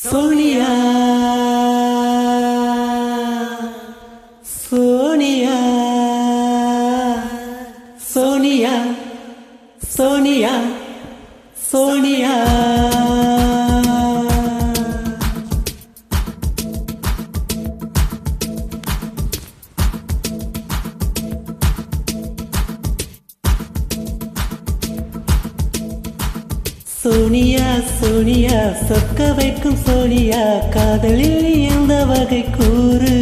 ソニア。ソニア。ソニア。ソニア。ソニア。சோனியா சோனியா சொக்க வைக்கும் சோனியா காதலில் எந்த வகை கூறு.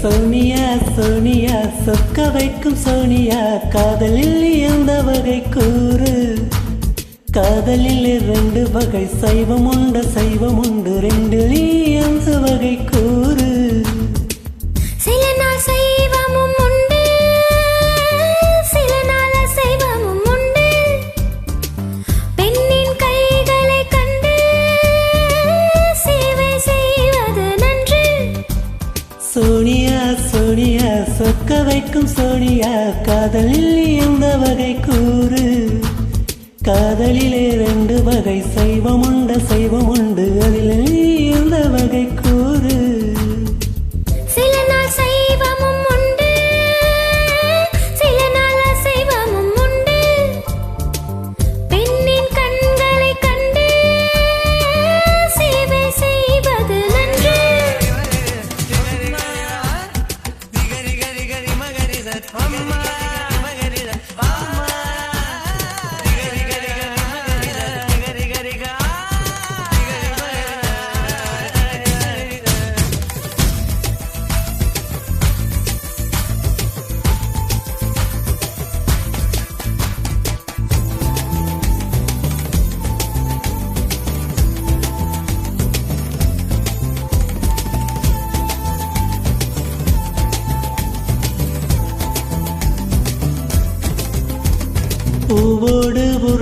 சோனியா சோனியா சொக்க வைக்கும் சோனியா காதலில் எந்த வகை கூறு. காதலில் ரெண்டு வகை சைவம் உண்டு சைவம் உண்டு ரெண்டு எந்த வகை கூறு? வரைக்கும் சோனியா காதலில் எந்த வகை கூறு. காதலிலே ரெண்டு வகை சைவம் உண்டு சைவம் உண்டு அதில் எந்த வகை கூறு.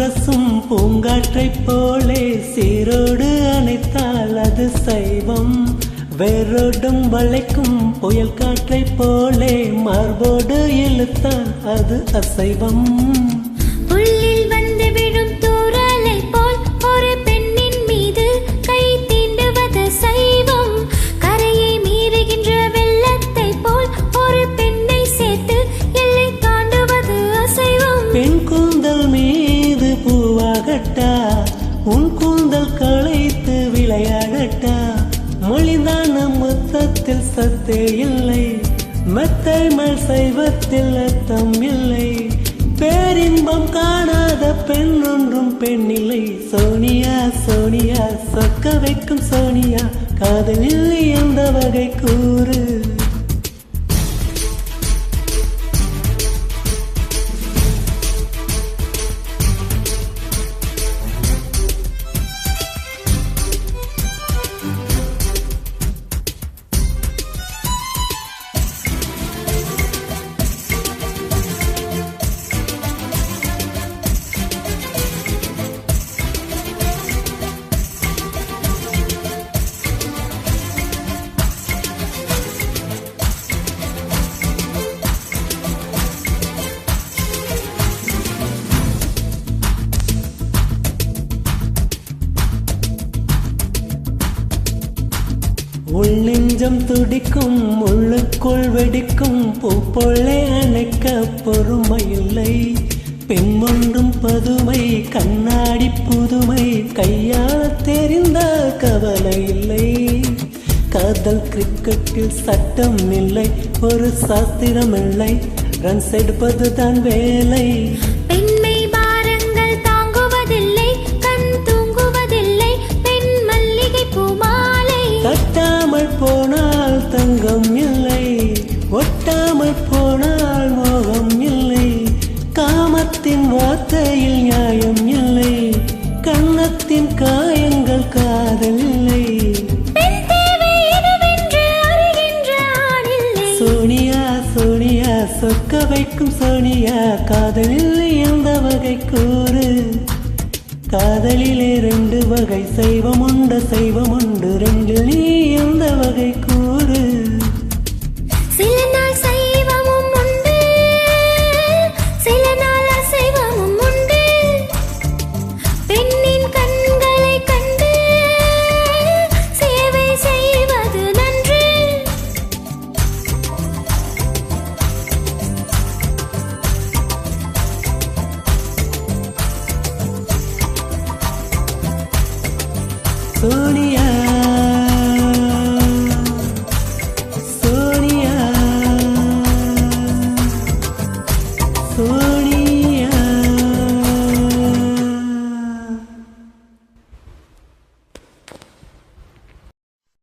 பூவோடு உரசும் பூங்காற்றைப் போலே சீரோடு அணைத்தால் அது சைவம். வேரோடும் வளைக்கும் புயல் காற்றைப் போலே மார்போடு இழுத்தால் அது அசைவம். கூந்தல் களைத்து விளையாடட்டா? மொழிதான மொத்தத்தில் சத்தே இல்லை. மெத்தை மேல் சைவத்தில் அர்த்தம் இல்லை. பேரின்பம் காணாத பெண் ஒன்றும் பெண்ணில்லை சோனியா சோனியா சொக்க வைக்கும் சோனியா. காதலில் எந்த வகை கூறு. உள்நெஞ்சம் துடிக்கும் உள்ளுக்குள் வெடிக்கும் பூப்பொள்ளை அணைக்க பொறுமையில்லை பெண் பதுமை கண்ணாடி புதுமை கையாள தெரிந்தால் கவலை இல்லை. காதல் கிரிக்கெட்டில் சட்டம் இல்லை ஒரு சாஸ்திரம் இல்லை ரன்ஸ் எடுப்பதுதான் வேலை. காதலில் எந்த வகை கூறு. காதலிலே ரெண்டு வகை சைவம் உண்டு சைவம் உண்டு. ரெண்டு நீ எந்த வகை கூறு. சோனியா சோனியா சோனியா